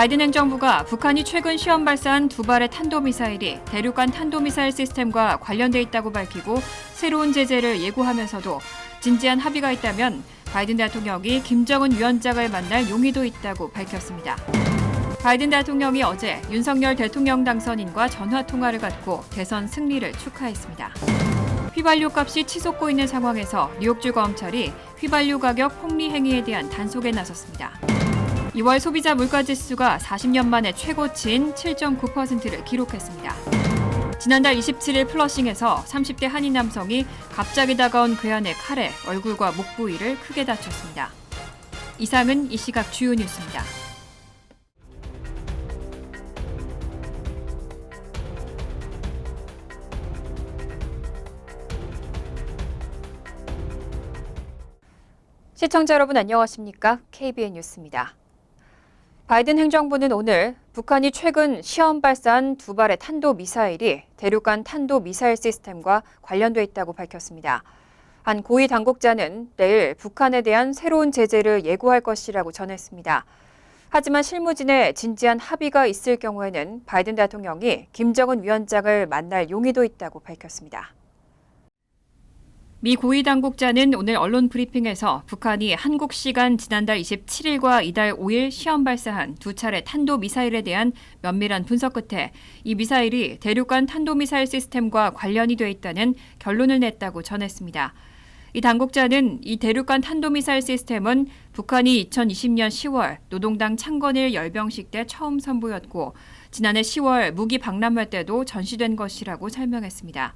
바이든 행정부가 북한이 최근 시험 발사한 두 발의 탄도미사일이 대륙간 탄도미사일 시스템과 관련돼 있다고 밝히고 새로운 제재를 예고하면서도 진지한 합의가 있다면 바이든 대통령이 김정은 위원장을 만날 용의도 있다고 밝혔습니다. 바이든 대통령이 어제 윤석열 대통령 당선인과 전화 통화를 갖고 대선 승리를 축하했습니다. 휘발유 값이 치솟고 있는 상황에서 뉴욕주 검찰이 휘발유 가격 폭리 행위에 대한 단속에 나섰습니다. 2월 소비자 물가지수가 40년 만에 최고치인 7.9%를 기록했습니다. 지난달 27일 플러싱에서 30대 한인 남성이 갑자기 다가온 괴한의 칼에 얼굴과 목 부위를 크게 다쳤습니다. 이상은 이 시각 주요 뉴스입니다. 시청자 여러분 안녕하십니까? KBN 뉴스입니다. 바이든 행정부는 오늘 북한이 최근 시험 발사한 두 발의 탄도 미사일이 대륙간 탄도 미사일 시스템과 관련돼 있다고 밝혔습니다. 한 고위 당국자는 내일 북한에 대한 새로운 제재를 예고할 것이라고 전했습니다. 하지만 실무진의 진지한 합의가 있을 경우에는 바이든 대통령이 김정은 위원장을 만날 용의도 있다고 밝혔습니다. 미 고위 당국자는 오늘 언론 브리핑에서 북한이 한국 시간 지난달 27일과 이달 5일 시험 발사한 두 차례 탄도 미사일에 대한 면밀한 분석 끝에 이 미사일이 대륙간 탄도 미사일 시스템과 관련이 돼 있다는 결론을 냈다고 전했습니다. 이 당국자는 이 대륙간 탄도미사일 시스템은 북한이 2020년 10월 노동당 창건일 열병식 때 처음 선보였고 지난해 10월 무기 박람회 때도 전시된 것이라고 설명했습니다.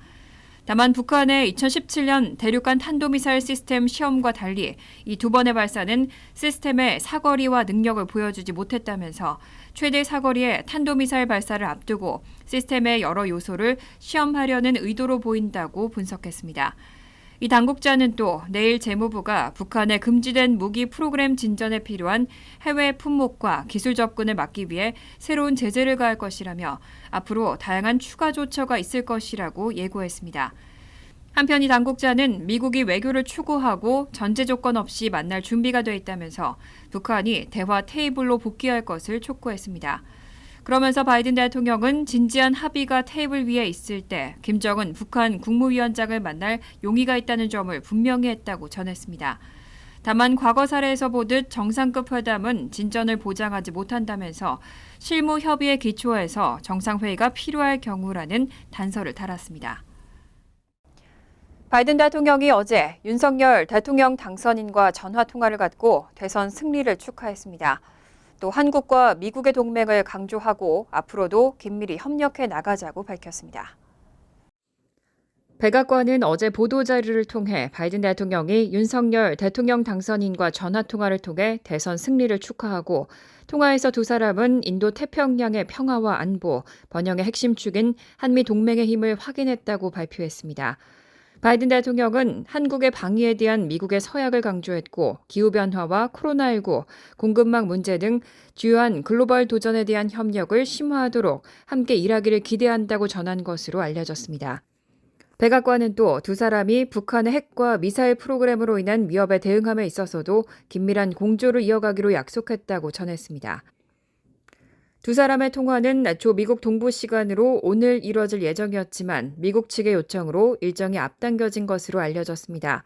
다만 북한의 2017년 대륙간 탄도미사일 시스템 시험과 달리 이 두 번의 발사는 시스템의 사거리와 능력을 보여주지 못했다면서 최대 사거리의 탄도미사일 발사를 앞두고 시스템의 여러 요소를 시험하려는 의도로 보인다고 분석했습니다. 이 당국자는 또 내일 재무부가 북한의 금지된 무기 프로그램 진전에 필요한 해외 품목과 기술 접근을 막기 위해 새로운 제재를 가할 것이라며 앞으로 다양한 추가 조처가 있을 것이라고 예고했습니다. 한편 이 당국자는 미국이 외교를 추구하고 전제 조건 없이 만날 준비가 돼 있다면서 북한이 대화 테이블로 복귀할 것을 촉구했습니다. 그러면서 바이든 대통령은 진지한 합의가 테이블 위에 있을 때 김정은 북한 국무위원장을 만날 용의가 있다는 점을 분명히 했다고 전했습니다. 다만 과거 사례에서 보듯 정상급 회담은 진전을 보장하지 못한다면서 실무 협의에 기초해서 정상회의가 필요할 경우라는 단서를 달았습니다. 바이든 대통령이 어제 윤석열 대통령 당선인과 전화 통화를 갖고 대선 승리를 축하했습니다. 또 한국과 미국의 동맹을 강조하고 앞으로도 긴밀히 협력해 나가자고 밝혔습니다. 백악관은 어제 보도자료를 통해 바이든 대통령이 윤석열 대통령 당선인과 전화 통화를 통해 대선 승리를 축하하고 통화에서 두 사람은 인도 태평양의 평화와 안보, 번영의 핵심 축인 한미 동맹의 힘을 확인했다고 발표했습니다. 바이든 대통령은 한국의 방위에 대한 미국의 서약을 강조했고 기후변화와 코로나19, 공급망 문제 등 주요한 글로벌 도전에 대한 협력을 심화하도록 함께 일하기를 기대한다고 전한 것으로 알려졌습니다. 백악관은 또 두 사람이 북한의 핵과 미사일 프로그램으로 인한 위협에 대응함에 있어서도 긴밀한 공조를 이어가기로 약속했다고 전했습니다. 두 사람의 통화는 조 미국 동부 시간으로 오늘 이뤄질 예정이었지만 미국 측의 요청으로 일정이 앞당겨진 것으로 알려졌습니다.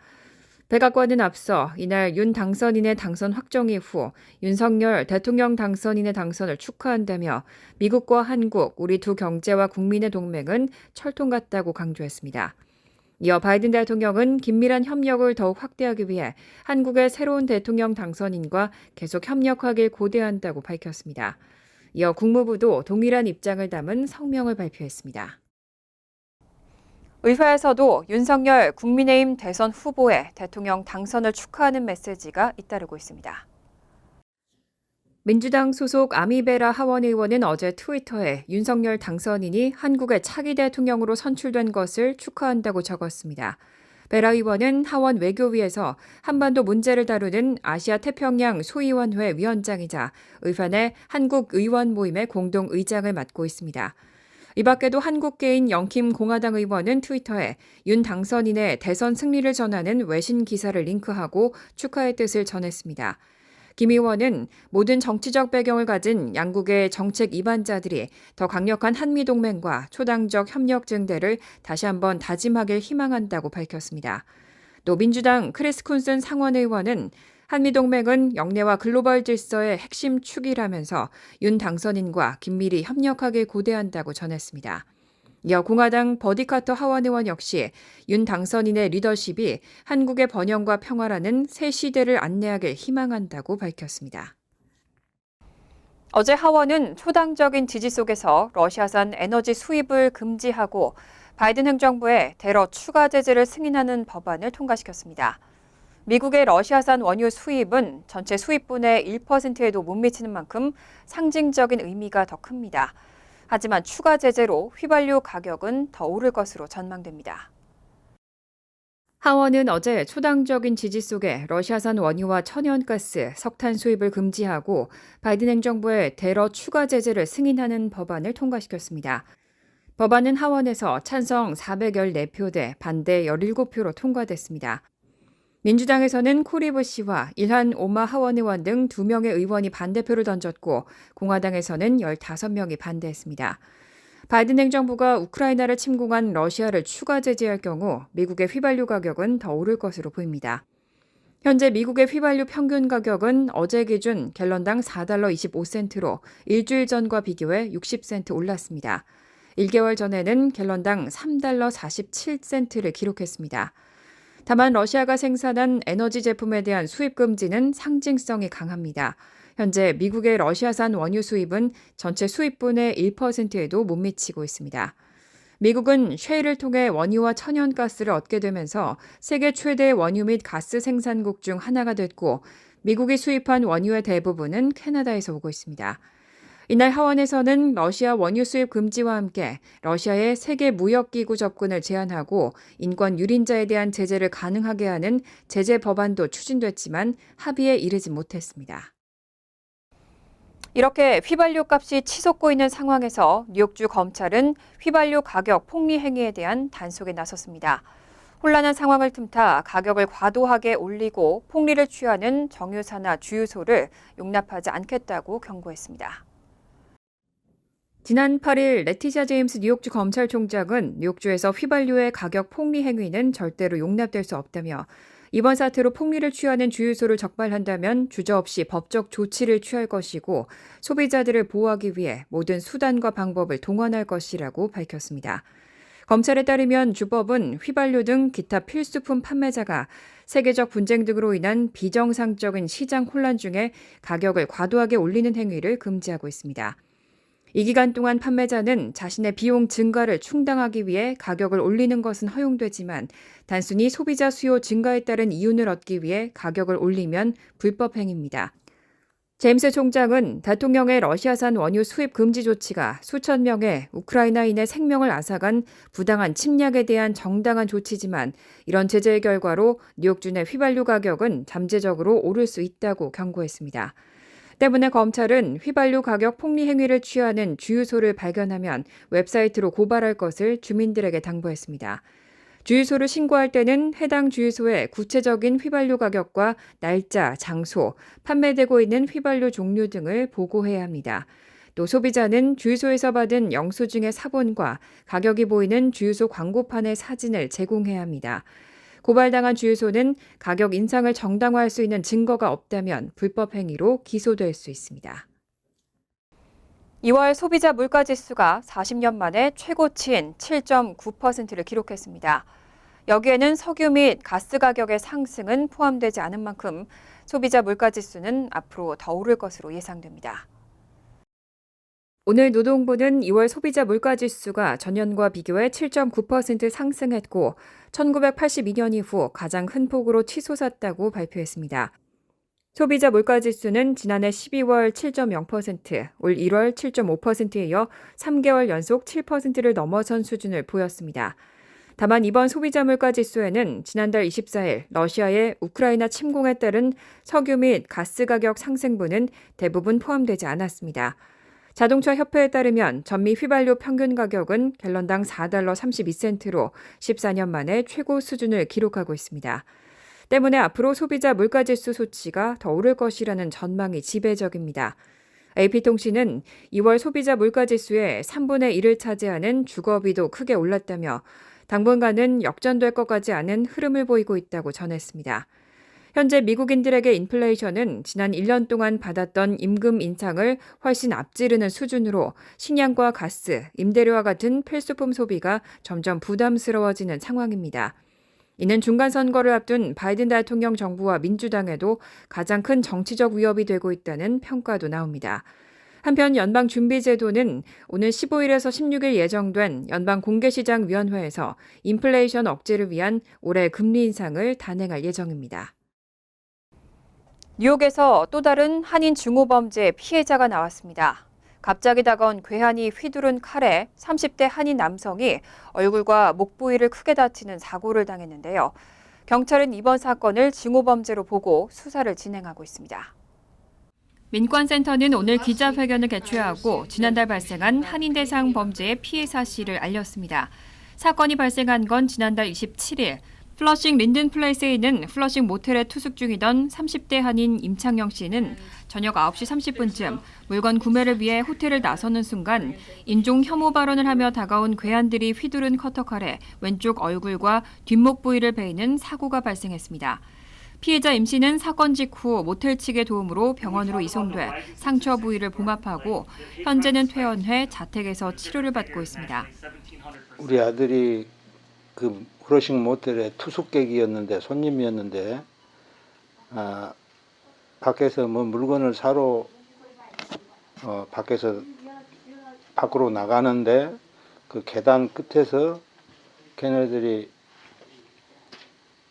백악관은 앞서 이날 윤 당선인의 당선 확정 이후 윤석열 대통령 당선인의 당선을 축하한다며 미국과 한국, 우리 두 경제와 국민의 동맹은 철통 같다고 강조했습니다. 이어 바이든 대통령은 긴밀한 협력을 더욱 확대하기 위해 한국의 새로운 대통령 당선인과 계속 협력하길 고대한다고 밝혔습니다. 이어 국무부도 동일한 입장을 담은 성명을 발표했습니다. 의회에서도 윤석열 국민의힘 대선 후보의 대통령 당선을 축하하는 메시지가 잇따르고 있습니다. 민주당 소속 아미베라 하원 의원은 어제 트위터에 윤석열 당선인이 한국의 차기 대통령으로 선출된 것을 축하한다고 적었습니다. 베라 의원은 하원 외교위에서 한반도 문제를 다루는 아시아 태평양 소위원회 위원장이자 내 한국 의원 모임의 공동 의장을 맡고 있습니다. 이 밖에도 한국계인 영킴 공화당 의원은 트위터에 윤 당선인의 대선 승리를 전하는 외신 기사를 링크하고 축하의 뜻을 전했습니다. 김 의원은 모든 정치적 배경을 가진 양국의 정책 이반자들이 더 강력한 한미 동맹과 초당적 협력 증대를 다시 한번 다짐하길 희망한다고 밝혔습니다. 또 민주당 크리스 쿤슨 상원 의원은 한미동맹은 영내와 글로벌 질서의 핵심 축이라면서 윤 당선인과 긴밀히 협력하길 고대한다고 전했습니다. 이어 공화당 버디카터 하원 의원 역시 윤 당선인의 리더십이 한국의 번영과 평화라는 새 시대를 안내하길 희망한다고 밝혔습니다. 어제 하원은 초당적인 지지 속에서 러시아산 에너지 수입을 금지하고 바이든 행정부의 대러 추가 제재를 승인하는 법안을 통과시켰습니다. 미국의 러시아산 원유 수입은 전체 수입분의 1%에도 못 미치는 만큼 상징적인 의미가 더 큽니다. 하지만 추가 제재로 휘발유 가격은 더 오를 것으로 전망됩니다. 하원은 어제 초당적인 지지 속에 러시아산 원유와 천연가스, 석탄 수입을 금지하고 바이든 행정부의 대러 추가 제재를 승인하는 법안을 통과시켰습니다. 법안은 하원에서 찬성 414표 대 반대 17표로 통과됐습니다. 민주당에서는 코리브 씨와 일한 오마 하원 의원 등 2명의 의원이 반대표를 던졌고 공화당에서는 15명이 반대했습니다. 바이든 행정부가 우크라이나를 침공한 러시아를 추가 제재할 경우 미국의 휘발유 가격은 더 오를 것으로 보입니다. 현재 미국의 휘발유 평균 가격은 어제 기준 갤런당 4달러 25센트로 일주일 전과 비교해 60센트 올랐습니다. 1개월 전에는 갤런당 3달러 47센트를 기록했습니다. 다만 러시아가 생산한 에너지 제품에 대한 수입 금지는 상징성이 강합니다. 현재 미국의 러시아산 원유 수입은 전체 수입분의 1%에도 못 미치고 있습니다. 미국은 쉐일을 통해 원유와 천연가스를 얻게 되면서 세계 최대 원유 및 가스 생산국 중 하나가 됐고 미국이 수입한 원유의 대부분은 캐나다에서 오고 있습니다. 이날 하원에서는 러시아 원유 수입 금지와 함께 러시아의 세계 무역기구 접근을 제한하고 인권 유린자에 대한 제재를 가능하게 하는 제재 법안도 추진됐지만 합의에 이르지 못했습니다. 이렇게 휘발유 값이 치솟고 있는 상황에서 뉴욕주 검찰은 휘발유 가격 폭리 행위에 대한 단속에 나섰습니다. 혼란한 상황을 틈타 가격을 과도하게 올리고 폭리를 취하는 정유사나 주유소를 용납하지 않겠다고 경고했습니다. 지난 8일 레티샤 제임스 뉴욕주 검찰총장은 뉴욕주에서 휘발유의 가격 폭리 행위는 절대로 용납될 수 없다며 이번 사태로 폭리를 취하는 주유소를 적발한다면 주저없이 법적 조치를 취할 것이고 소비자들을 보호하기 위해 모든 수단과 방법을 동원할 것이라고 밝혔습니다. 검찰에 따르면 주법은 휘발유 등 기타 필수품 판매자가 세계적 분쟁 등으로 인한 비정상적인 시장 혼란 중에 가격을 과도하게 올리는 행위를 금지하고 있습니다. 이 기간 동안 판매자는 자신의 비용 증가를 충당하기 위해 가격을 올리는 것은 허용되지만 단순히 소비자 수요 증가에 따른 이윤을 얻기 위해 가격을 올리면 불법 행위입니다. 제임스 총장은 대통령의 러시아산 원유 수입 금지 조치가 수천 명의 우크라이나인의 생명을 앗아간 부당한 침략에 대한 정당한 조치지만 이런 제재의 결과로 뉴욕주 내 휘발유 가격은 잠재적으로 오를 수 있다고 경고했습니다. 때문에 검찰은 휘발유 가격 폭리 행위를 취하는 주유소를 발견하면 웹사이트로 고발할 것을 주민들에게 당부했습니다. 주유소를 신고할 때는 해당 주유소의 구체적인 휘발유 가격과 날짜, 장소, 판매되고 있는 휘발유 종류 등을 보고해야 합니다. 또 소비자는 주유소에서 받은 영수증의 사본과 가격이 보이는 주유소 광고판의 사진을 제공해야 합니다. 고발당한 주유소는 가격 인상을 정당화할 수 있는 증거가 없다면 불법 행위로 기소될 수 있습니다. 2월 소비자 물가 지수가 40년 만에 최고치인 7.9%를 기록했습니다. 여기에는 석유 및 가스 가격의 상승은 포함되지 않은 만큼 소비자 물가 지수는 앞으로 더 오를 것으로 예상됩니다. 오늘 노동부는 2월 소비자 물가 지수가 전년과 비교해 7.9% 상승했고 1982년 이후 가장 큰 폭으로 치솟았다고 발표했습니다. 소비자 물가 지수는 지난해 12월 7.0%, 올 1월 7.5%에 이어 3개월 연속 7%를 넘어선 수준을 보였습니다. 다만 이번 소비자 물가 지수에는 지난달 24일 러시아의 우크라이나 침공에 따른 석유 및 가스 가격 상승분은 대부분 포함되지 않았습니다. 자동차 협회에 따르면 전미 휘발유 평균 가격은 갤런당 4달러 32센트로 14년 만에 최고 수준을 기록하고 있습니다. 때문에 앞으로 소비자 물가지수 수치가 더 오를 것이라는 전망이 지배적입니다. AP통신은 2월 소비자 물가지수의 3분의 1을 차지하는 주거비도 크게 올랐다며 당분간은 역전될 것 같지 않은 흐름을 보이고 있다고 전했습니다. 현재 미국인들에게 인플레이션은 지난 1년 동안 받았던 임금 인상을 훨씬 앞지르는 수준으로 식량과 가스, 임대료와 같은 필수품 소비가 점점 부담스러워지는 상황입니다. 이는 중간 선거를 앞둔 바이든 대통령 정부와 민주당에도 가장 큰 정치적 위협이 되고 있다는 평가도 나옵니다. 한편 연방준비제도는 오늘 15일에서 16일 예정된 연방공개시장위원회에서 인플레이션 억제를 위한 올해 금리 인상을 단행할 예정입니다. 뉴욕에서 또 다른 한인 중호범죄 피해자가 나왔습니다. 갑자기 다가온 괴한이 휘두른 칼에 30대 한인 남성이 얼굴과 목 부위를 크게 다치는 사고를 당했는데요. 경찰은 이번 사건을 증오범죄로 보고 수사를 진행하고 있습니다. 민권센터는 오늘 기자회견을 개최하고 지난달 발생한 한인 대상 범죄의 피해 사실을 알렸습니다. 사건이 발생한 건 지난달 27일 플러싱 린든 플레이스에 있는 플러싱 모텔에 투숙 중이던 30대 한인 임창영 씨는 저녁 9시 30분쯤 물건 구매를 위해 호텔을 나서는 순간 인종 혐오 발언을 하며 다가온 괴한들이 휘두른 커터칼에 왼쪽 얼굴과 뒷목 부위를 베이는 사고가 발생했습니다. 피해자 임 씨는 사건 직후 모텔 측의 도움으로 병원으로 이송돼 상처 부위를 봉합하고 현재는 퇴원 해 자택에서 치료를 받고 있습니다. 우리 아들이 그 후러싱 모텔의 투숙객이었는데 손님이었는데 아, 밖에서 뭐 물건을 사러 어, 밖에서 밖으로 나가는데 그 계단 끝에서 걔네들이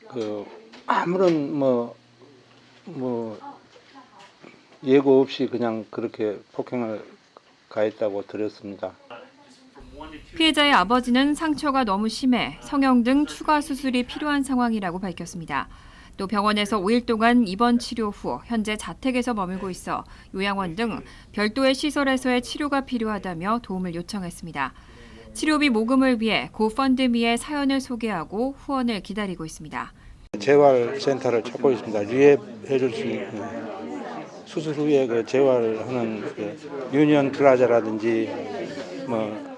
그 아무런 뭐뭐 예고 없이 그냥 그렇게 폭행을 가했다고 들었습니다. 피해자의 아버지는 상처가 너무 심해 성형 등 추가 수술이 필요한 상황이라고 밝혔습니다. 또 병원에서 5일 동안 입원 치료 후 현재 자택에서 머물고 있어 요양원 등 별도의 시설에서의 치료가 필요하다며 도움을 요청했습니다. 치료비 모금을 위해 고펀드미에 사연을 소개하고 후원을 기다리고 있습니다. 재활센터를 찾고 있습니다. 리앱 해줄 수 있는 수술 후에 그 재활하는 그 유니언 플라자라든지 뭐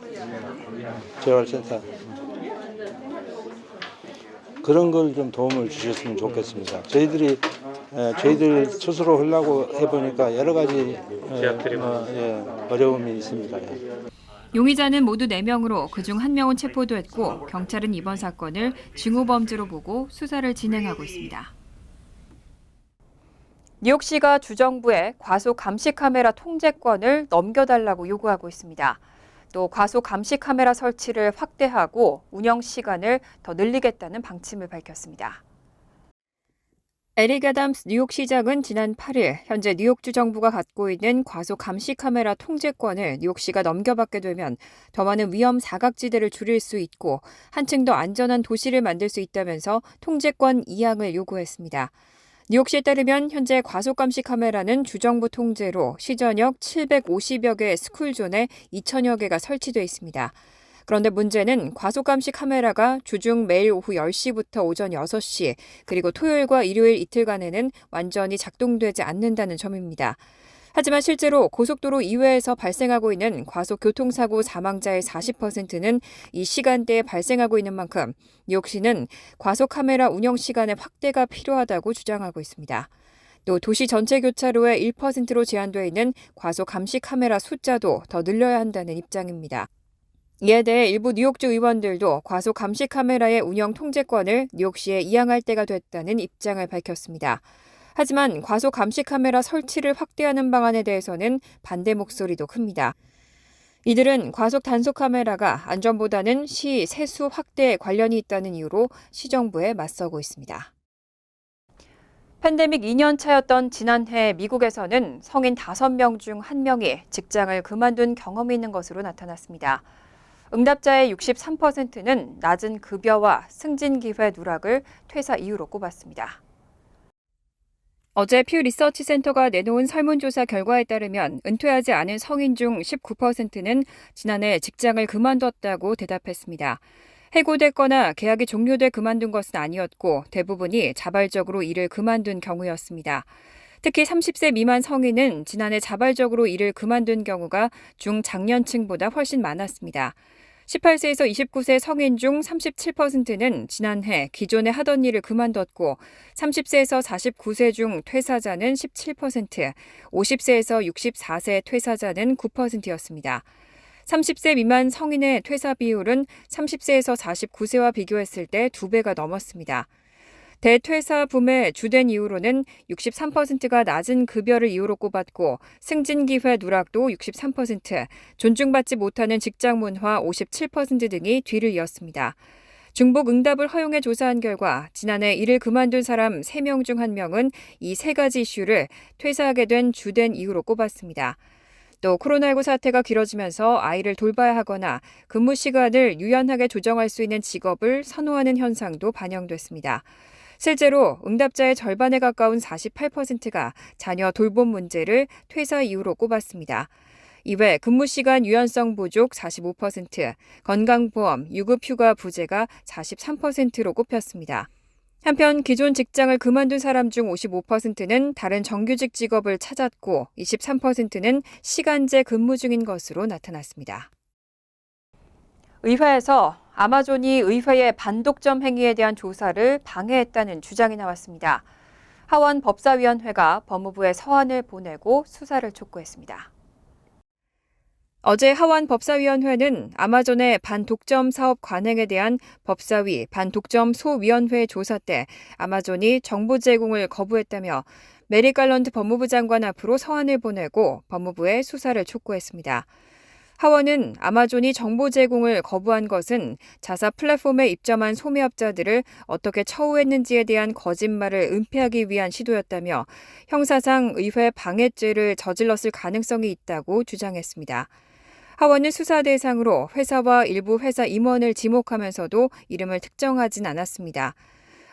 재활센터 그런 걸 좀 도움을 주셨으면 좋겠습니다. 저희들이 에, 저희들 스스로 하려고 해보니까 여러 가지 에, 뭐, 예, 어려움이 있습니다. 예. 용의자는 모두 4명으로 그중 1명은 체포됐고 경찰은 이번 사건을 증오범죄로 보고 수사를 진행하고 있습니다. 뉴욕시가 주정부에 과속 감시 카메라 통제권을 넘겨달라고 요구하고 있습니다. 또 과속 감시 카메라 설치를 확대하고 운영 시간을 더 늘리겠다는 방침을 밝혔습니다. 에릭 애담스 뉴욕시장은 지난 8일 현재 뉴욕주 정부가 갖고 있는 과속 감시 카메라 통제권을 뉴욕시가 넘겨받게 되면 더 많은 위험 사각지대를 줄일 수 있고 한층 더 안전한 도시를 만들 수 있다면서 통제권 이양을 요구했습니다. 뉴욕시에 따르면 현재 과속 감시 카메라는 주정부 통제로 시전역 750여 개의 스쿨존에 2천여 개가 설치돼 있습니다. 그런데 문제는 과속감시 카메라가 주중 매일 오후 10시부터 오전 6시, 그리고 토요일과 일요일 이틀간에는 완전히 작동되지 않는다는 점입니다. 하지만 실제로 고속도로 이외에서 발생하고 있는 과속 교통사고 사망자의 40%는 이 시간대에 발생하고 있는 만큼 뉴욕시는 과속 카메라 운영 시간의 확대가 필요하다고 주장하고 있습니다. 또 도시 전체 교차로에 1%로 제한되어 있는 과속 감시 카메라 숫자도 더 늘려야 한다는 입장입니다. 이에 대해 일부 뉴욕주 의원들도 과속 감시 카메라의 운영 통제권을 뉴욕시에 이양할 때가 됐다는 입장을 밝혔습니다. 하지만 과속 감시 카메라 설치를 확대하는 방안에 대해서는 반대 목소리도 큽니다. 이들은 과속 단속 카메라가 안전보다는 시 세수 확대에 관련이 있다는 이유로 시정부에 맞서고 있습니다. 팬데믹 2년 차였던 지난해 미국에서는 성인 5명 중 1명이 직장을 그만둔 경험이 있는 것으로 나타났습니다. 응답자의 63%는 낮은 급여와 승진 기회 누락을 퇴사 이유로 꼽았습니다. 어제 퓨 리서치 센터가 내놓은 설문조사 결과에 따르면 은퇴하지 않은 성인 중 19%는 지난해 직장을 그만뒀다고 대답했습니다. 해고됐거나 계약이 종료돼 그만둔 것은 아니었고 대부분이 자발적으로 일을 그만둔 경우였습니다. 특히 30세 미만 성인은 지난해 자발적으로 일을 그만둔 경우가 중장년층보다 훨씬 많았습니다. 18세에서 29세 성인 중 37%는 지난해 기존에 하던 일을 그만뒀고 30세에서 49세 중 퇴사자는 17%, 50세에서 64세 퇴사자는 9%였습니다. 30세 미만 성인의 퇴사 비율은 30세에서 49세와 비교했을 때 2배가 넘었습니다. 대퇴사 붐의 주된 이유로는 63%가 낮은 급여를 이유로 꼽았고 승진 기회 누락도 63%, 존중받지 못하는 직장 문화 57% 등이 뒤를 이었습니다. 중복 응답을 허용해 조사한 결과 지난해 일을 그만둔 사람 3명 중 1명은 이 세 가지 이슈를 퇴사하게 된 주된 이유로 꼽았습니다. 또 코로나19 사태가 길어지면서 아이를 돌봐야 하거나 근무 시간을 유연하게 조정할 수 있는 직업을 선호하는 현상도 반영됐습니다. 실제로 응답자의 절반에 가까운 48%가 자녀 돌봄 문제를 퇴사 이유로 꼽았습니다. 이외 근무 시간 유연성 부족 45%, 건강보험, 유급휴가 부재가 43%로 꼽혔습니다. 한편 기존 직장을 그만둔 사람 중 55%는 다른 정규직 직업을 찾았고 23%는 시간제 근무 중인 것으로 나타났습니다. 의회에서 아마존이 의회의 반독점 행위에 대한 조사를 방해했다는 주장이 나왔습니다. 하원 법사위원회가 법무부에 서한을 보내고 수사를 촉구했습니다. 어제 하원 법사위원회는 아마존의 반독점 사업 관행에 대한 법사위 반독점 소위원회 조사 때 아마존이 정보 제공을 거부했다며 메리 갈런트 법무부 장관 앞으로 서한을 보내고 법무부에 수사를 촉구했습니다. 하원은 아마존이 정보 제공을 거부한 것은 자사 플랫폼에 입점한 소매업자들을 어떻게 처우했는지에 대한 거짓말을 은폐하기 위한 시도였다며 형사상 의회 방해죄를 저질렀을 가능성이 있다고 주장했습니다. 하원은 수사 대상으로 회사와 일부 회사 임원을 지목하면서도 이름을 특정하진 않았습니다.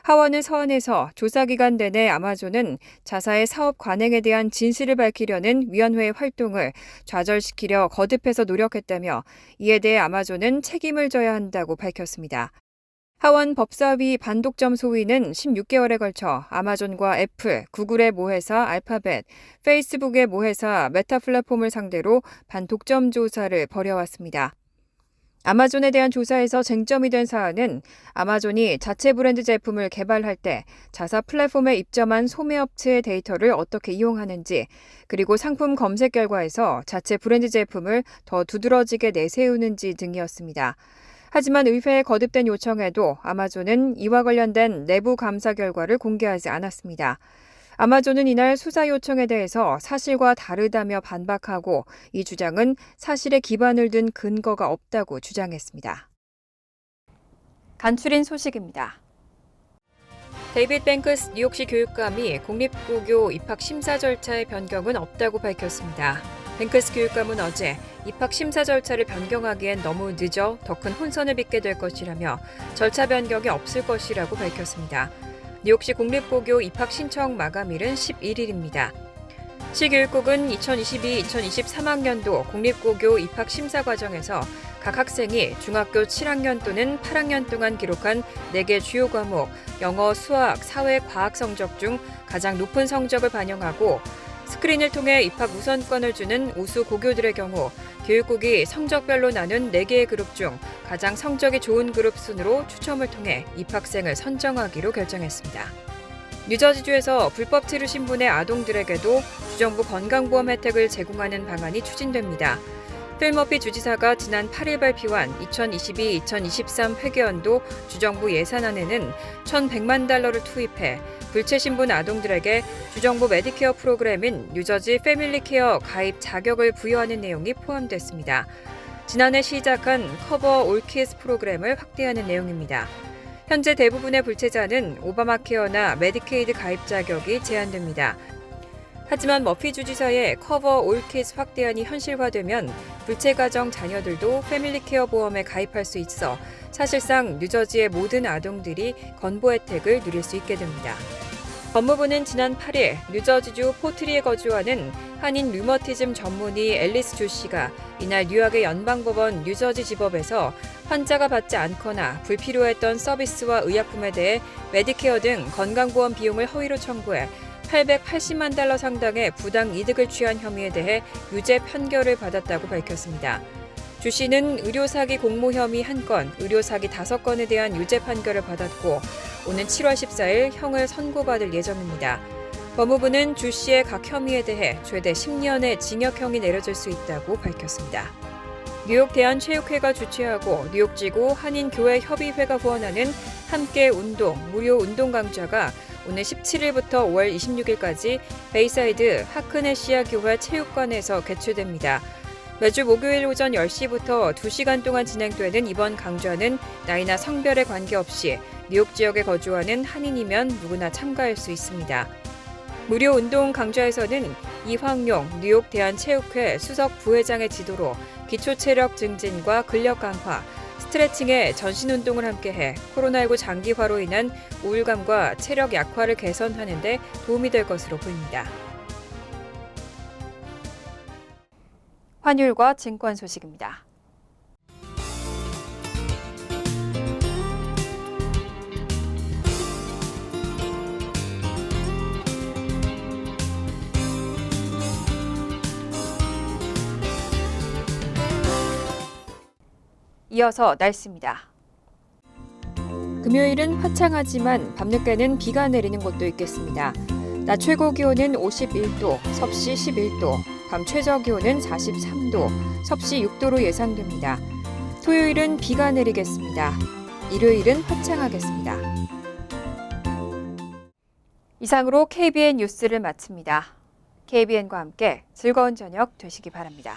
하원은 서한에서 조사 기간 내내 아마존은 자사의 사업 관행에 대한 진실을 밝히려는 위원회의 활동을 좌절시키려 거듭해서 노력했다며 이에 대해 아마존은 책임을 져야 한다고 밝혔습니다. 하원 법사위 반독점 소위는 16개월에 걸쳐 아마존과 애플, 구글의 모회사 알파벳, 페이스북의 모회사 메타 플랫폼을 상대로 반독점 조사를 벌여왔습니다. 아마존에 대한 조사에서 쟁점이 된 사안은 아마존이 자체 브랜드 제품을 개발할 때 자사 플랫폼에 입점한 소매업체의 데이터를 어떻게 이용하는지, 그리고 상품 검색 결과에서 자체 브랜드 제품을 더 두드러지게 내세우는지 등이었습니다. 하지만 의회에 거듭된 요청에도 아마존은 이와 관련된 내부 감사 결과를 공개하지 않았습니다. 아마존은 이날 수사 요청에 대해서 사실과 다르다며 반박하고 이 주장은 사실에 기반을 둔 근거가 없다고 주장했습니다. 간추린 소식입니다. 데이빗 뱅크스 뉴욕시 교육감이 공립고교 입학 심사 절차의 변경은 없다고 밝혔습니다. 뱅크스 교육감은 어제 입학 심사 절차를 변경하기엔 너무 늦어 더 큰 혼선을 빚게 될 것이라며 절차 변경이 없을 것이라고 밝혔습니다. 뉴욕시 공립고교 입학 신청 마감일은 11일입니다. 시교육국은 2022-2023학년도 공립고교 입학 심사 과정에서 각 학생이 중학교 7학년 또는 8학년 동안 기록한 4개 주요 과목 영어, 수학, 사회, 과학 성적 중 가장 높은 성적을 반영하고 스크린을 통해 입학 우선권을 주는 우수 고교들의 경우 교육국이 성적별로 나눈 4개의 그룹 중 가장 성적이 좋은 그룹 순으로 추첨을 통해 입학생을 선정하기로 결정했습니다. 뉴저지주에서 불법 치르신 분의 아동들에게도 주정부 건강보험 혜택을 제공하는 방안이 추진됩니다. 필머피 주지사가 지난 8일 발표한 2022-2023 회계연도 주정부 예산안에는 1,100만 달러를 투입해 불체 신분 아동들에게 주정부 메디케어 프로그램인 뉴저지 패밀리케어 가입 자격을 부여하는 내용이 포함됐습니다. 지난해 시작한 커버 올키스 프로그램을 확대하는 내용입니다. 현재 대부분의 불체자는 오바마 케어나 메디케이드 가입 자격이 제한됩니다. 하지만 머피 주지사의 커버 올키스 확대안이 현실화되면 불체 가정 자녀들도 패밀리케어 보험에 가입할 수 있어 사실상 뉴저지의 모든 아동들이 건보 혜택을 누릴 수 있게 됩니다. 법무부는 지난 8일 뉴저지주 포트리에 거주하는 한인 류머티즘 전문의 앨리스 조 씨가 이날 뉴욕의 연방법원 뉴저지 지법에서 환자가 받지 않거나 불필요했던 서비스와 의약품에 대해 메디케어 등 건강보험 비용을 허위로 청구해 880만 달러 상당의 부당 이득을 취한 혐의에 대해 유죄 판결을 받았다고 밝혔습니다. 주 씨는 의료 사기 공모 혐의 1건, 의료 사기 5건에 대한 유죄 판결을 받았고 오는 7월 14일 형을 선고받을 예정입니다. 법무부는 주 씨의 각 혐의에 대해 최대 10년의 징역형이 내려질 수 있다고 밝혔습니다. 뉴욕 대한체육회가 주최하고 뉴욕지구 한인교회 협의회가 후원하는 함께 운동 무료 운동 강좌가 오늘 17일부터 5월 26일까지 베이사이드 하크네시아 교회 체육관에서 개최됩니다. 매주 목요일 오전 10시부터 2시간 동안 진행되는 이번 강좌는 나이나 성별에 관계없이 뉴욕 지역에 거주하는 한인이면 누구나 참가할 수 있습니다. 무료 운동 강좌에서는 이황용 뉴욕 대한체육회 수석 부회장의 지도로 기초 체력 증진과 근력 강화, 스트레칭에 전신 운동을 함께해 코로나19 장기화로 인한 우울감과 체력 약화를 개선하는 데 도움이 될 것으로 보입니다. 환율과 증권 소식입니다. 이어서 날씨입니다. 금요일은 화창하지만 밤늦게는 비가 내리는 곳도 있겠습니다. 낮 최고 기온은 51도, 섭씨 11도, 밤 최저 기온은 43도, 섭씨 6도로 예상됩니다. 토요일은 비가 내리겠습니다. 일요일은 화창하겠습니다. 이상으로 KBN 뉴스를 마칩니다. KBN과 함께 즐거운 저녁 되시기 바랍니다.